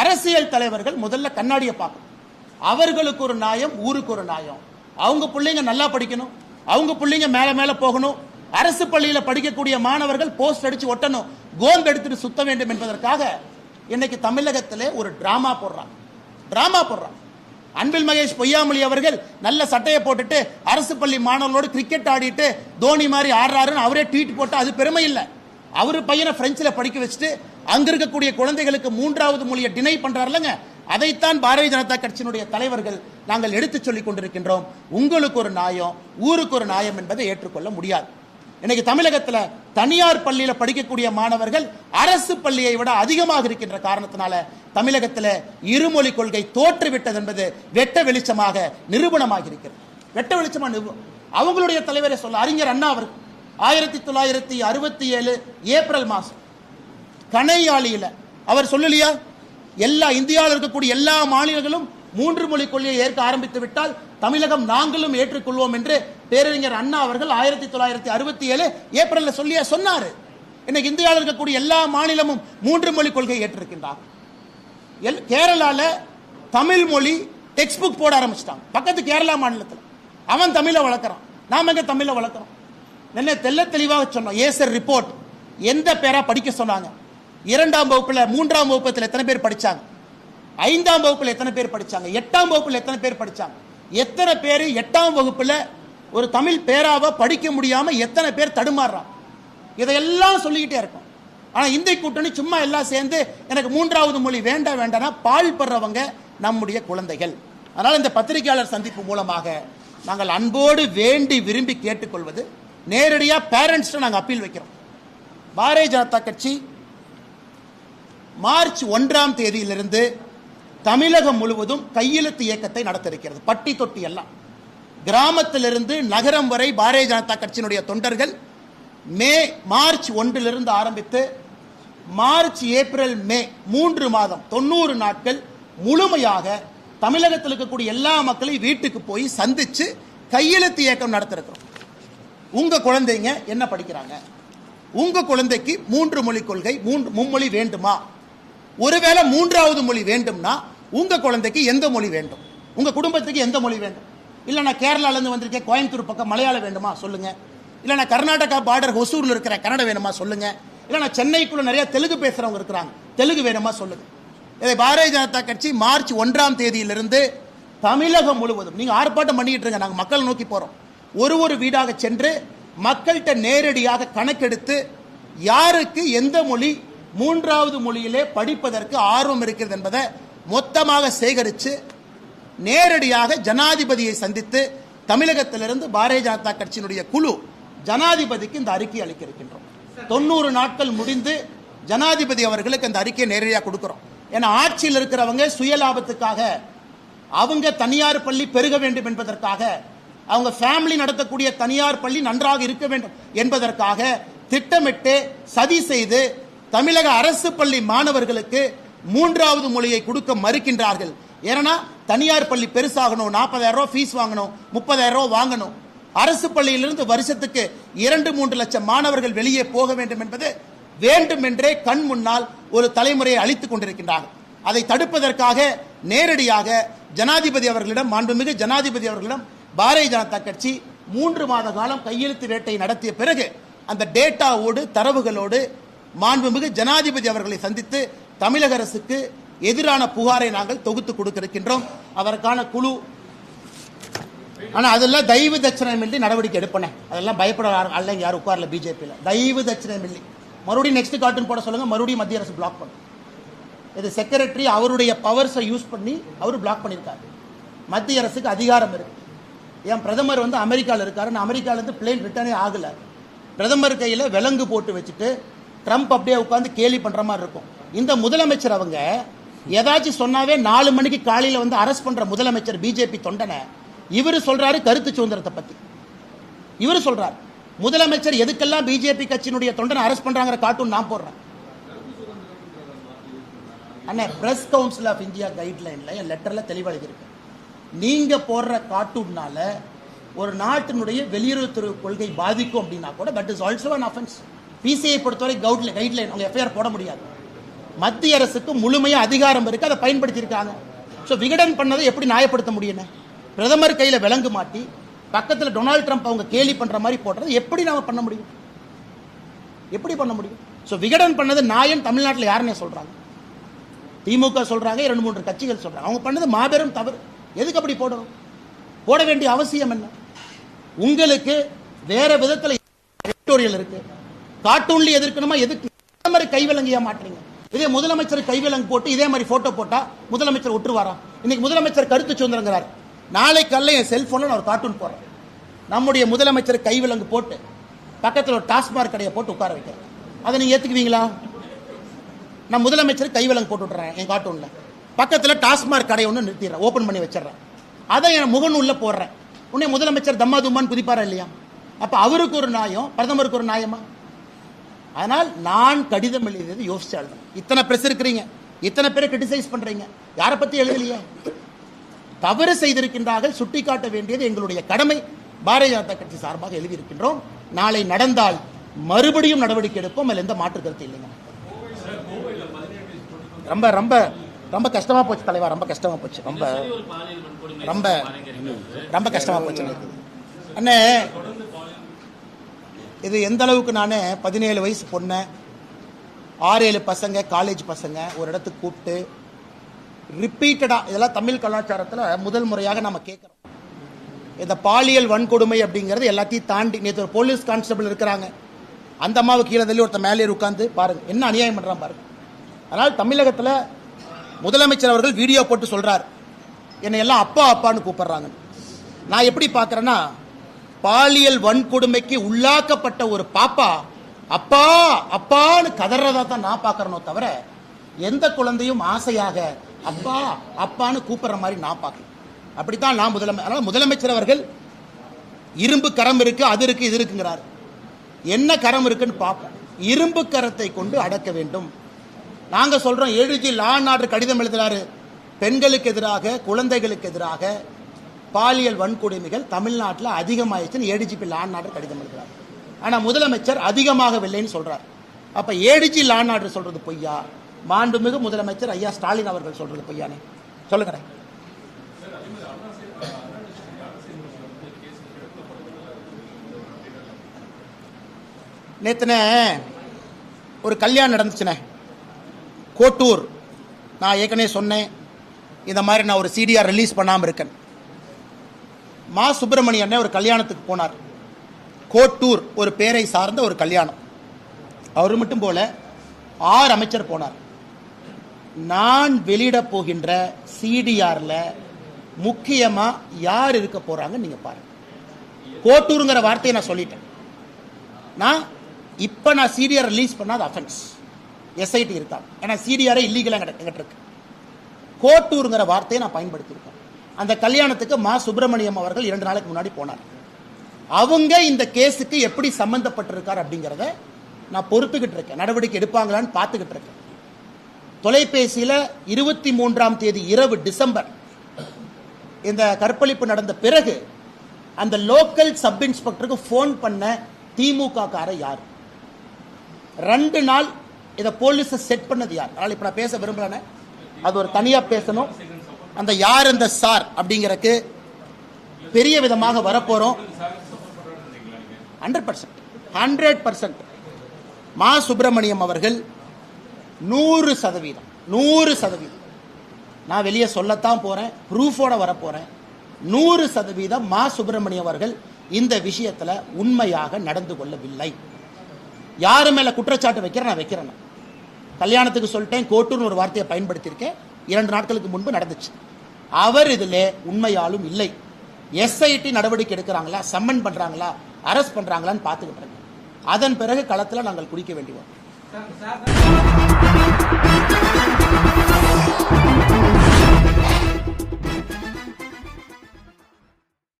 அரசியல் தலைவர்கள் முதல்ல கண்ணாடியை பார்க்கணும். அவர்களுக்கு ஒரு நியாயம் ஊருக்கு ஒரு நியாயம். அவங்க பிள்ளைங்க நல்லா படிக்கணும். அவங்க பிள்ளைங்க மேல மேல போகணும். அரசு பள்ளியில படிக்கக்கூடிய மாணவர்கள் போஸ்ட் அடிச்சு ஒட்டணும். கோல்ட் எடுத்துட்டு சுத்த வேண்டும் என்பதற்காக இன்னைக்கு தமிழகத்திலே ஒரு டிராமா போடுறாங்க. டிராமா போடுறான் அன்பில் மகேஷ் பொய்யாமொழி அவர்கள் நல்ல சட்டையை போட்டுட்டு அரசு பள்ளி மாணவர்களோடு கிரிக்கெட் ஆடிட்டு தோனி மாதிரி ஆடுறாருன்னு அவரே ட்வீட் போட்டு அது பெருமை இல்லை. அவர் பையனை பிரெஞ்சில் படிக்க வச்சுட்டு அங்க இருக்கக்கூடிய குழந்தைகளுக்கு மூன்றாவது மொழியை டினை பண்றாருலங்க அதைத்தான் பாரதிய ஜனதா கட்சியினுடைய தலைவர்கள் நாங்கள் எடுத்து சொல்லிக் கொண்டிருக்கின்றோம். உங்களுக்கு ஒரு நியாயம் ஊருக்கு ஒரு நியாயம் என்பதை ஏற்றுக்கொள்ள முடியாது. இன்னைக்கு தமிழகத்துல தனியார் பள்ளியில படிக்கக்கூடிய மாணவர்கள் அரசு பள்ளியை விட அதிகமாக இருக்கின்ற காரணத்தினால தமிழகத்துல இருமொழி கொள்கை தோற்றுவிட்டது என்பது வெட்ட வெளிச்சமாக நிரூபணமாக இருக்கிறது. வெட்ட வெளிச்சமா நிரூபணம் அவங்களுடைய தலைவரை சொல்ல அறிஞர் அண்ணா அவர் ஆயிரத்தி தொள்ளாயிரத்தி அறுபத்தி ஏழு ஏப்ரல் மாசம். கனையாளியில் அவர் சொல்லலையா? எல்லா இந்தியாவில் இருக்கக்கூடிய எல்லா மாநிலங்களும் மூன்று மொழி கொள்கையை ஏற்க ஆரம்பித்து விட்டால் தமிழகம் நாங்களும் ஏற்றுக்கொள்வோம் என்று பேரறிஞர் அண்ணா அவர்கள் ஆயிரத்தி தொள்ளாயிரத்தி அறுபத்தி ஏழு ஏப்ரல்ல சொல்லியா? சொன்னாரு. இன்னைக்கு இந்தியாவில் இருக்கக்கூடிய எல்லா மாநிலமும் மூன்று மொழி கொள்கையை ஏற்றிருக்கின்றார். எல் கேரளால தமிழ் மொழி டெக்ஸ்ட் புக் போட ஆரம்பிச்சிட்டாங்க. பக்கத்து கேரளா மாநிலத்தில். அவன் தமிழை வளர்க்குறான். நாம எங்க தமிழை வளர்க்குறோம்? என்ன தெல்ல தெளிவாக சொன்னோம். ஏசர் ரிப்போர்ட் எந்த பேரா படிக்க சொன்னாங்க? இரண்டாம் வகுப்பில் மூன்றாம் வகுப்பத்தில் எத்தனை பேர் படித்தாங்க ஐந்தாம் வகுப்பில் எத்தனை பேர் படித்தாங்க எட்டாம் வகுப்பில் எத்தனை பேர் படிச்சாங்க? எத்தனை பேர் எட்டாம் வகுப்பில் ஒரு தமிழ் பேராவை படிக்க முடியாமல் எத்தனை பேர் தடுமாறுறான்? இதையெல்லாம் சொல்லிக்கிட்டே இருக்கும். ஆனால் இந்திய கூட்டணி சும்மா எல்லாம் சேர்ந்து எனக்கு மூன்றாவது மொழி வேண்டாம் வேண்டாம்னா பால் படுறவங்க நம்முடைய குழந்தைகள். அதனால் இந்த பத்திரிகையாளர் சந்திப்பு மூலமாக நாங்கள் அன்போடு வேண்டி விரும்பி கேட்டுக்கொள்வது நேரடியாக பேரண்ட்ஸ் நாங்கள் அப்பீல் வைக்கிறோம். பாரதிய ஜனதா கட்சி மார்ச் ஒன்றாம் தேதியிலிருந்து தமிழகம் முழுவதும் கையெழுத்து இயக்கத்தை நடத்த இருக்கிறது பட்டி தொட்டி எல்லாம். கிராமத்திலிருந்து நகரம் வரை பாரதிய ஜனதா கட்சியினுடைய தொண்டர்கள் மே மார்ச் ஒன்றிலிருந்து ஆரம்பித்து மார்ச் ஏப்ரல் மே மூன்று மாதம் தொண்ணூறு நாட்கள் முழுமையாக தமிழகத்தில் இருக்கக்கூடிய எல்லா மக்களையும் வீட்டுக்கு போய் சந்திச்சு கையெழுத்து இயக்கம் நடத்திருக்கிறோம் உங்கள் குழந்தைங்க என்ன படிக்கிறாங்க? உங்கள் குழந்தைக்கு மூன்று மொழி கொள்கை மூன்று மும்மொழி வேண்டுமா? ஒருவேளை மூன்றாவது மொழி வேண்டும்னா உங்கள் குழந்தைக்கு எந்த மொழி வேண்டும்? உங்கள் குடும்பத்துக்கு எந்த மொழி வேண்டும்? இல்லை நான் கேரளாலேருந்து வந்திருக்கேன் கோயம்புத்தூர் பக்கம் மலையாளம் வேண்டுமா? சொல்லுங்கள் இல்லை நான் கர்நாடகா பார்டர் ஹொசூரில் இருக்கிற கன்னடம் வேணுமா? சொல்லுங்கள் இல்லை நான் சென்னைக்குள்ள நிறையா தெலுங்கு பேசுகிறவங்க இருக்கிறாங்க தெலுங்கு வேணுமா? சொல்லுங்கள் இதை பாரதிய ஜனதா கட்சி மார்ச் ஒன்றாம் தேதியிலிருந்து தமிழகம் முழுவதும் நீங்கள் ஆர்ப்பாட்டம் பண்ணிக்கிட்டு இருங்க நாங்கள் மக்கள் நோக்கி போகிறோம் ஒரு ஒரு வீடாக சென்று மக்கள்கிட்ட நேரடியாக கணக்கெடுத்து யாருக்கு எந்த மொழி மூன்றாவது மொழியிலே படிப்பதற்கு ஆர்வம் இருக்கிறது என்பதை மொத்தமாக சேகரித்து நேரடியாக ஜனாதிபதியை சந்தித்து தமிழகத்திலிருந்து பாரதிய ஜனதா கட்சியினுடைய குழு ஜனாதிபதிக்கு இந்த அறிக்கை அளிக்க இருக்கின்றோம் தொண்ணூறு நாட்கள் முடிந்து ஜனாதிபதி அவர்களுக்கு அந்த அறிக்கையை நேரடியாக கொடுக்குறோம். ஏன்னா ஆட்சியில் இருக்கிறவங்க சுயலாபத்துக்காக அவங்க தனியார் பள்ளி பெருக வேண்டும் என்பதற்காக அவங்க ஃபேமிலி நடத்தக்கூடிய தனியார் பள்ளி நன்றாக இருக்க வேண்டும் என்பதற்காக திட்டமிட்டு சதி செய்து தமிழக அரசு பள்ளி மாணவர்களுக்கு மூன்றாவது மொழியை கொடுக்க மறுக்கின்றார்கள். ஏன்னா தனியார் பள்ளி பெருசாகணும். நாற்பதாயிரம் ரூபா ஃபீஸ் வாங்கணும். முப்பதாயிரம் ரூபா வாங்கணும். அரசு பள்ளியிலிருந்து வருஷத்துக்கு இரண்டு மூன்று லட்சம் மாணவர்கள் வெளியே போக வேண்டும் என்பது வேண்டுமென்றே கண் முன்னால் ஒரு தலைமுறையை அழித்துக் கொண்டிருக்கின்றார்கள். அதை தடுப்பதற்காக நேரடியாக ஜனாதிபதி அவர்களிடம் மாண்புமிகு ஜனாதிபதி அவர்களிடம் பாரதிய ஜனதா கட்சி மூன்று மாத காலம் கையெழுத்து வேட்டை நடத்திய பிறகு அந்த டேட்டாவோடு தரவுகளோடு மாண்புமிகு ஜனாதிபதி அவர்களை சந்தித்து தமிழக அரசுக்கு எதிரான புகாரை நாங்கள் தொகுத்து கொடுத்திருக்கின்றோம். அதற்கான குழு ஆனால் அதெல்லாம் தெய்வ தட்சிணமில்லி இல்லை நடவடிக்கை எடுப்பனே. அதெல்லாம் பயப்பட அல்லங்க யாரும் உட்காரல பிஜேபியில். தெய்வ தட்சிணமில்லி இல்லை மறுபடியும் நெக்ஸ்ட் கார்ட்டூன் போட சொல்லுங்கள் மறுபடியும் மத்திய அரசு பிளாக் பண்ணும் இது செக்ரட்டரி அவருடைய பவர்ஸை யூஸ் பண்ணி அவர் பிளாக் பண்ணியிருக்காரு. மத்திய அரசுக்கு அதிகாரம் இருக்குது என் பிரதமர் வந்து அமெரிக்காவில் இருக்காரு. நான் அமெரிக்காவிலேருந்து பிளேன் ரிட்டர்னே ஆகலை. பிரதமர் கையில் விலங்கு போட்டு வச்சுட்டு ட்ரம்ப் அப்படியே உட்காந்து கேலி பண்ணுற மாதிரி இருக்கும். இந்த முதலமைச்சர் அவங்க ஏதாச்சும் சொன்னாவே நாலு மணிக்கு காலையில் வந்து அரெஸ்ட் பண்ணுற முதலமைச்சர் பிஜேபி தொண்டனை. இவர் சொல்கிறாரு கருத்து சுதந்திரத்தை பற்றி இவர் சொல்கிறார் முதலமைச்சர் எதுக்கெல்லாம் பிஜேபி கட்சியினுடைய தொண்டனை அரெஸ்ட் பண்ணுறாங்கிற கார்ட்டூன் நான் போடுறேன். அண்ணே பிரஸ் கவுன்சில் ஆஃப் இந்தியா கைட்லைனில் என் லெட்டரில் தெளிவாக நீங்கள் நீங்க போடுற கார்ட்டூன்னால ஒரு நாட்டினுடைய வெளியுறவுத்துறை கொள்கை பாதிக்கும் அப்படின்னா கூட that is also an offence PCI பொறுத்தவரை கவுட்ல கைட்லைன் அவங்க எஃப்ஐஆர் போட முடியாது. மத்திய அரசுக்கு முழுமையாக அதிகாரம் இருக்கு அதை பயன்படுத்தியிருக்காங்க. ஸோ விகடன் பண்ணதை எப்படி நியாயப்படுத்த முடியும் பிரதமர் கையில் விலங்கு மாட்டி பக்கத்தில் டொனால்ட் ட்ரம்ப் அவங்க கேலி பண்ணுற மாதிரி போடுறது எப்படி நாம் பண்ண முடியும்? எப்படி பண்ண முடியும்? ஸோ விகடன் பண்ணது நாயன் தமிழ்நாட்டில் யாருன்னே சொல்கிறாங்க திமுக சொல்கிறாங்க இரண்டு மூன்று கட்சிகள் சொல்கிறாங்க அவங்க பண்ணது மாபெரும் தவறு. எதுக்கு அப்படி போடணும்? போட வேண்டிய அவசியம் என்ன? உங்களுக்கு வேற விதத்தில் எடிட்டோரியல் இருக்கு. கார்ட்டூன்ல எதிர்க்கணுமா எதுக்கு? இதே மாதிரி கைவிலங்கையா மாட்டுறீங்க. இதே முதலமைச்சர் கைவிலங்கு போட்டு இதே மாதிரி போட்டோ போட்டா முதலமைச்சர் விட்டுருவாரா இன்னைக்கு முதலமைச்சர் கருத்து சுதந்திரங்கிறார். நாளை கல்ல என் செல்போன்ல நான் ஒரு கார்ட்டூன் போடுறேன். நம்முடைய முதலமைச்சர் கைவிலங்கு போட்டு பக்கத்தில் ஒரு டாஸ்மார்க் கடையை போட்டு உட்கார வைக்கிறேன். அதை நீங்க ஏத்துக்குவீங்களா? நான் முதலமைச்சர் கைவிலங்கு போட்டு விட்றேன் என் கார்ட்டூன்ல பக்கத்தில் டாஸ்மார்க் கடை ஒன்று நிறுத்திடுறேன். ஓப்பன் பண்ணி வச்சிடுறேன். அதை என் முகநூலில் போடுறேன். உடனே முதலமைச்சர் தம்மா தும்மான்னு குதிப்பாரா இல்லையா? அப்போ அவருக்கு ஒரு நியாயம் பிரதமருக்கு ஒரு நியாயமா? அதனால் நான் கடிதம் எழுதியது யோசிச்சு எழுதுறேன் இத்தனை பிரஸ் இருக்கிறீங்க. இத்தனை பேரை கிரிட்டிசைஸ் பண்ணுறீங்க யாரை பற்றி எழுதலையே? தவறு செய்திருக்கின்றார்கள் சுட்டிக்காட்ட வேண்டியது எங்களுடைய கடமை. பாரதிய ஜனதா கட்சி சார்பாக எழுதியிருக்கின்றோம். நாளை நடந்தால் மறுபடியும் நடவடிக்கை எடுப்போம். அதில் எந்த மாற்று கருத்து இல்லைங்க. ரொம்ப ரொம்ப ரொம்ப கஷ்டமா போச்சு தலைவா ரொம்ப கஷ்டமா போச்சு. ரொம்ப ரொம்ப ரொம்ப கஷ்டமா போச்சு. எனக்கு. அண்ணே இது எந்த அளவுக்கு நான் பதினேழு வயசு பொண்ணு ஆறு ஏழு பசங்க காலேஜ் பசங்க ஒரு இடத்துக்கு கூப்பிட்டு ரிப்பீட்டடாக இதெல்லாம் தமிழ் கலாச்சாரத்தில் முதல் முறையாக நம்ம கேட்குறோம். இந்த பாலியல் வன்கொடுமை அப்படிங்கிறது எல்லாத்தையும் தாண்டி நேற்று ஒரு போலீஸ் கான்ஸ்டபிள் இருக்கிறாங்க. அந்த அம்மாவுக்கு கீழே தள்ளி ஒருத்தர் மேலே உட்காந்து பாருங்க என்ன அநியாயம் பண்ணுறான் பாருங்க. அதனால் தமிழகத்தில் முதலமைச்சர் அவர்கள் வீடியோ போட்டு சொல்றார். என்னை எல்லாம் அப்பா அப்பான்னு கூப்பிடுறாங்க. நான் எப்படி பார்க்கறேன்னா பாலியல் வன்கொடுமைக்கு உள்ளாக்கப்பட்ட ஒரு பாப்பா அப்பா அப்பான்னு கதறதா தான் நான் பார்க்கறனோ தவிர எந்த குழந்தையும் ஆசையாக அப்பா அப்பான்னு கூப்பிடுற மாதிரி நான் பார்க்கல. அப்படித்தான் நான் முதலமை அதனால முதலமைச்சர் அவர்கள் இரும்பு கரம் இருக்கு அது இருக்கு இது இருக்குங்கிறார். என்ன கரம் இருக்குன்னு பார்ப்போம். இரும்பு கரத்தை கொண்டு அடக்க வேண்டும். நாங்கள் சொல்கிறோம் எழுதி லா நாடு கடிதம் எழுதுறாரு. பெண்களுக்கு எதிராக குழந்தைகளுக்கு எதிராக பாலியல் வன்கொடுமைகள் தமிழ்நாட்டில் அதிகமாயிடுச்சுன்னு ஏடிஜிபி லா ஆர்டர் கடிதம் எழுதுகிறார் ஆனால் முதலமைச்சர் அதிகமாகவில்லைன்னு சொல்கிறார் அப்போ ஏடிஜி லா ஆர்டர் சொல்கிறது பொய்யா? மாண்புமிகு முதலமைச்சர் ஐயா ஸ்டாலின் அவர்கள் சொல்கிறது பொய்யானே? சொல்லுங்கிறேன் நேற்றுனே ஒரு கல்யாணம் நடந்துச்சுனே கோட்டூர். நான் ஏற்கனவே சொன்னேன். இந்த மாதிரி நான் ஒரு சிடிஆர் ரிலீஸ் பண்ணாமல் இருக்கேன். மா சுப்பிரமணிய அண்ணன் ஒரு கல்யாணத்துக்கு போனார். கோட்டூர் ஒரு பேரை சார்ந்த ஒரு கல்யாணம். அவர் மட்டும் போல ஆறு அமைச்சர் போனார். நான் வெளியிட போகின்ற சிடிஆரில் முக்கியமாக யார் இருக்க போகிறாங்கன்னு நீங்கள் பாருங்கள் கோட்டூருங்கிற வார்த்தையை நான் சொல்லிட்டேன். நான் இப்போ நான் சிடிஆர் ரிலீஸ் பண்ணாத அஃபென்ஸ் எஸ்ஐடி இருக்காங்க ஏன்னா சிடிஆரே இல்லீகலாக எங்கிட்ட இருக்கு. கோட்டூருங்கிற வார்த்தையை நான் பயன்படுத்தியிருக்கேன். அந்த கல்யாணத்துக்கு மா சுப்பிரமணியம் அவர்கள் இரண்டு நாளைக்கு முன்னாடி போனார். அவங்க இந்த கேஸுக்கு எப்படி சம்மந்தப்பட்டிருக்கார் அப்படிங்கிறத நான் பொறுத்துக்கிட்டு இருக்கேன். நடவடிக்கை எடுப்பாங்களான்னு பார்த்துக்கிட்டு இருக்கேன். தொலைபேசியில் இருபத்தி மூன்றாம் தேதி இரவு டிசம்பர் இந்த கற்பழிப்பு நடந்த பிறகு அந்த லோக்கல் சப் இன்ஸ்பெக்டருக்கு ஃபோன் பண்ண திமுக காரை யார்? ரெண்டு நாள் இதை போலீஸை செட் பண்ணது யார்? அதனால் இப்போ நான் பேச விரும்புகிறேனே அது ஒரு தனியாக பேசணும். அந்த யார் அந்த சார் அப்படிங்கிறக்கு பெரிய விதமாக வரப்போகிறோம் hundred percent hundred percent Ma Subramaniam அவர்கள் நூறு சதவீதம். நூறு சதவீதம். நான் வெளியே சொல்லத்தான் போறேன். ப்ரூஃபோட வரப்போறேன். நூறு சதவீதம் மா சுப்பிரமணியம் அவர்கள் இந்த விஷயத்துல உண்மையாக நடந்து கொள்ளவில்லை. யாரு மேல குற்றச்சாட்டு வைக்கிறேன்? நான் வைக்கிறேன் கல்யாணத்துக்கு சொல்லிட்டேன் கோட்டுன்னு ஒரு வார்த்தையை பயன்படுத்தியிருக்கேன். இரண்டு நாட்களுக்கு முன்பு நடந்துச்சு. அவர் இதில் உண்மையாலும் இல்லை. எஸ்ஐடி நடவடிக்கை எடுக்கிறாங்களா சம்மன் பண்றாங்களா அரெஸ்ட் பண்றாங்களான்னு பார்த்துக்கிட்டு இருக்கேன் அதன் பிறகு களத்துல நாங்கள் குடிக்க வேண்டி வரும்.